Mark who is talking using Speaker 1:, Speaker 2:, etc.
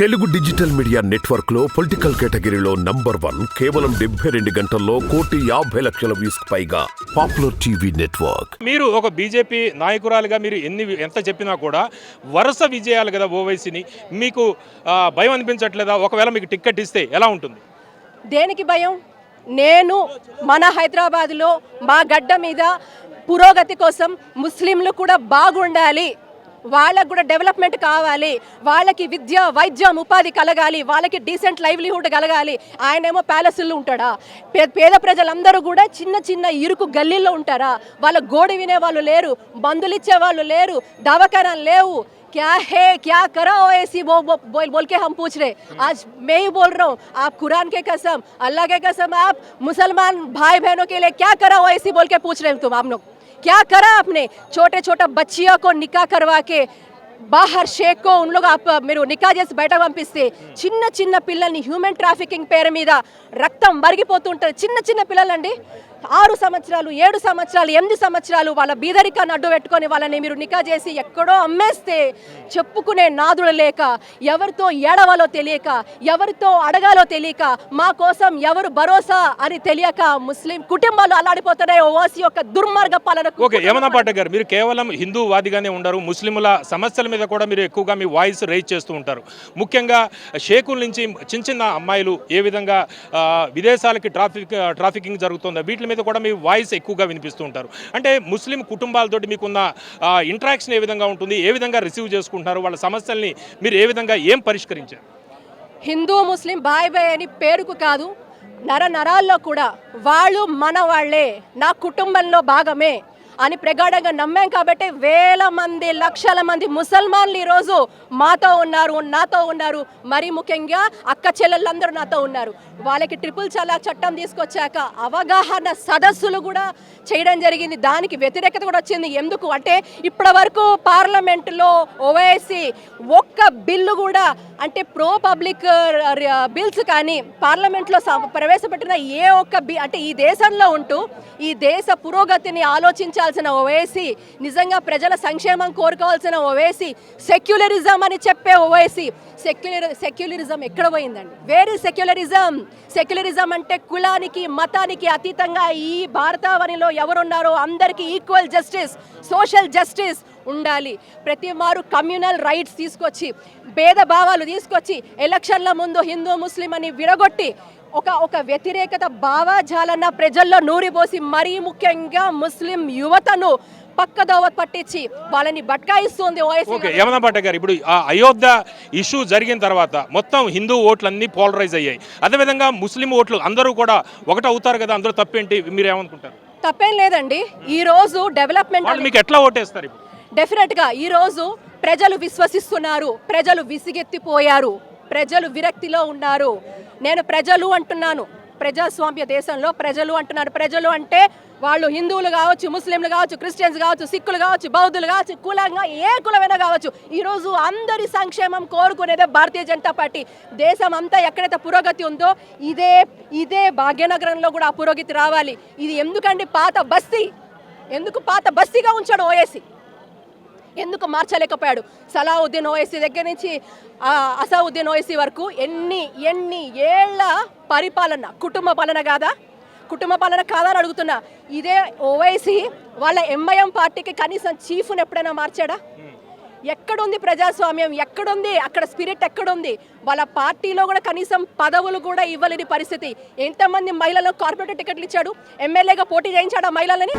Speaker 1: Telugu digital media నెట్వర్క్లో political కేటగిరీలో number one కేవలం డెబ్బై రెండు గంటల్లో కోటి యాభై లక్షల వ్యూస్ పైగా పాపులర్ టీవీ నెట్వర్క్.
Speaker 2: మీరు ఒక బీజేపీ నాయకురాలుగా మీరు ఎన్ని ఎంత చెప్పినా కూడా వరుస విజయాలు కదా ఓవైసీని మీకు భయం అనిపించట్లేదా? ఒకవేళ మీకు టిక్కెట్ ఇస్తే ఎలా ఉంటుంది?
Speaker 3: దేనికి భయం? నేను మన హైదరాబాద్లో మా గడ్డ మీద పురోగతి కోసం ముస్లింలు కూడా బాగుండాలి. వాళ్ళకు కూడా డెవలప్మెంట్ కావాలి వాళ్ళకి విద్య వైద్యం ఉపాధి కలగాలి వాళ్ళకి డీసెంట్ లైవ్లీహుడ్ కలగాలి ఆయనేమో ప్యాలెస్లో ఉంటాడా పే- పేద ప్రజలందరూ కూడా చిన్న చిన్న ఇరుకు గల్లీల్లో ఉంటారా వాళ్ళ గోడి వినే వాళ్ళు లేరు మందులు ఇచ్చే వాళ్ళు లేరు దవాఖానాలు లేవు क्या है क्या करा ओएसी वो, वो बोल बोल के हम पूछ रहे आज मैं ही बोल रहा हूँ आप कुरान के कसम अल्लाह के कसम आप मुसलमान भाई बहनों के लिए क्या करा ओएसी बोल के पूछ रहे हो तुम आप लोग क्या करा आपने? छोटे छोटे बच्चियों को निकाह करवा के బాహర్ షేక్ కో ఉన్ లోగ్ ఆప్ మీరు నికా చేసి బయటకు పంపిస్తే చిన్న చిన్న పిల్లల్ని హ్యూమన్ ట్రాఫికింగ్ పేరు మీద రక్తం మరిగిపోతుంటారు చిన్న చిన్న పిల్లలండి. ఆరు సంవత్సరాలు ఏడు సంవత్సరాలు ఎనిమిది సంవత్సరాలు వాళ్ళ బీదరికాన్ని అడ్డు పెట్టుకొని వాళ్ళని మీరు నికా చేసి ఎక్కడో అమ్మేస్తే చెప్పుకునే నాదుడు లేక ఎవరితో ఏడవాలో తెలియక ఎవరితో అడగాలో తెలియక మా కోసం ఎవరు భరోసా అని తెలియక ముస్లిం కుటుంబాలు అల్లాడిపోతున్నాయి ఓసి యొక్క దుర్మార్గ
Speaker 2: యమనా పాఠక్ గారు మీరు కేవలం హిందూవాదిగానే ఉండరు ముస్లింల సమస్యల మీద కూడా మీరు ఎక్కువగా మీ వాయిస్ రైజ్ చేస్తూ ఉంటారు. ముఖ్యంగా షేకుల నుంచి చిన్న చిన్న అమ్మాయిలు ఏ విధంగా విదేశాలకి ట్రాఫిక్ ట్రాఫికింగ్ జరుగుతుందో వీటి మీద కూడా మీ వాయిస్ ఎక్కువగా వినిపిస్తూ ఉంటారు. అంటే ముస్లిం కుటుంబాలతోటి మీకున్న ఇంటరాక్షన్ ఏ విధంగా ఉంటుంది? ఏ విధంగా రిసీవ్ చేసుకుంటున్నారు? వాళ్ళ సమస్యల్ని మీరు ఏ విధంగా ఏం పరిష్కరించారు?
Speaker 3: హిందూ ముస్లిం బాయ్ బాయ్ అని పేరుకు కాదు నర నరాల్లో కూడా వాళ్ళు మన వాళ్ళే నా కుటుంబంలో భాగమే. అని ప్రగాఢంగా నమ్మాం కాబట్టి వేల మంది లక్షల మంది ముసల్మాన్లు ఈరోజు మాతో ఉన్నారు నాతో ఉన్నారు. మరి ముఖ్యంగా అక్క చెల్లెళ్ళందరూ నాతో ఉన్నారు. వాళ్ళకి ట్రిపుల్ చలాక్ చట్టం తీసుకొచ్చాక అవగాహన సదస్సులు కూడా చేయడం జరిగింది. దానికి వ్యతిరేకత కూడా వచ్చింది. ఎందుకు అంటే ఇప్పటి వరకు పార్లమెంట్లో ఓవైసీ ఒక్క బిల్లు కూడా అంటే ప్రో పబ్లిక్ బిల్స్ కానీ పార్లమెంట్లో ప్రవేశపెట్టిన ఏ ఒక్క బి అంటే ఈ దేశంలో ఉంటూ ఈ దేశ పురోగతిని ఆలోచించ ఆలోచించాల్సిన ఓవైసీ నిజంగా ప్రజల సంక్షేమం కోరుకోవాల్సిన ఓవైసీ సెక్యులరిజం అని చెప్పే ఓవైసీ. సెక్యులర్ సెక్యులరిజం ఎక్కడ పోయిందండి? వేరే సెక్యులరిజం. సెక్యులరిజం అంటే కులానికి మతానికి అతీతంగా ఈ భారతావనిలో ఎవరున్నారో అందరికీ ఈక్వల్ జస్టిస్ సోషల్ జస్టిస్ ఉండాలి. ప్రతి మారు కమ్యూనల్ రైట్స్ తీసుకొచ్చి భేదభావాలు తీసుకొచ్చి ఎలక్షన్ల ముందు హిందూ ముస్లిం అని విడగొట్టి ఒక ఒక వ్యతిరేకత భావాజాలన్న ప్రజల్లో నూరిపోసి మరీ ముఖ్యంగా ముస్లిం యువతను పక్కదోవ పట్టించి వాళ్ళని బట్కాయిస్తుంది
Speaker 2: ఓకే యమనా గారు ఇప్పుడు ఆ అయోధ్య ఇష్యూ జరిగిన తర్వాత మొత్తం హిందూ ఓట్లన్నీ పోలరైజ్ అయ్యాయి. అదేవిధంగా ముస్లిం ఓట్లు అందరూ కూడా ఒకటి అవుతారు కదా అందరూ తప్పేంటి మీరు ఏమనుకుంటారు?
Speaker 3: తప్పేం లేదండి. ఈ రోజు డెవలప్మెంట్
Speaker 2: మీకు ఎట్లా ఓటేస్తారు
Speaker 3: డెఫినెట్గా ఈరోజు ప్రజలు విశ్వసిస్తున్నారు ప్రజలు విసిగెత్తిపోయారు ప్రజలు విరక్తిలో ఉన్నారు. నేను ప్రజలు అంటున్నాను. ప్రజాస్వామ్య దేశంలో ప్రజలు అంటున్నారు. ప్రజలు అంటే వాళ్ళు హిందువులు కావచ్చు ముస్లింలు కావచ్చు క్రిస్టియన్స్ కావచ్చు సిక్కులు కావచ్చు బౌద్ధులు కావచ్చు కులంగా ఏ కులమైనా కావచ్చు. ఈరోజు అందరి సంక్షేమం కోరుకునేదే భారతీయ జనతా పార్టీ. దేశం అంతా ఎక్కడైతే పురోగతి ఉందో ఇదే ఇదే భాగ్యనగరంలో కూడా ఆ పురోగతి రావాలి. ఇది ఎందుకండి పాత బస్తీ? ఎందుకు పాత బస్తీగా ఉంచాడు ఓఏసీ ఎందుకు మార్చలేకపోయాడు? సలావుద్దీన్ ఓవైసీ దగ్గర నుంచి అసావుద్దీన్ ఓవైసీ వరకు ఎన్ని ఎన్ని ఏళ్ళ పరిపాలన? కుటుంబ పాలన కాదా? కుటుంబ పాలన కాదా అని అడుగుతున్నా. ఇదే ఓవైసీ వాళ్ళ ఎంఐఎం పార్టీకి కనీసం చీఫ్ను ఎప్పుడైనా మార్చాడా? ఎక్కడుంది ప్రజాస్వామ్యం? ఎక్కడుంది? అక్కడ స్పిరిట్ ఎక్కడుంది? వాళ్ళ పార్టీలో కూడా కనీసం పదవులు కూడా ఇవ్వలేని పరిస్థితి. ఎంతమంది మహిళలకు కార్పొరేట్ టికెట్లు ఇచ్చాడు? ఎమ్మెల్యేగా పోటీ చేయించాడు ఆ మహిళలని?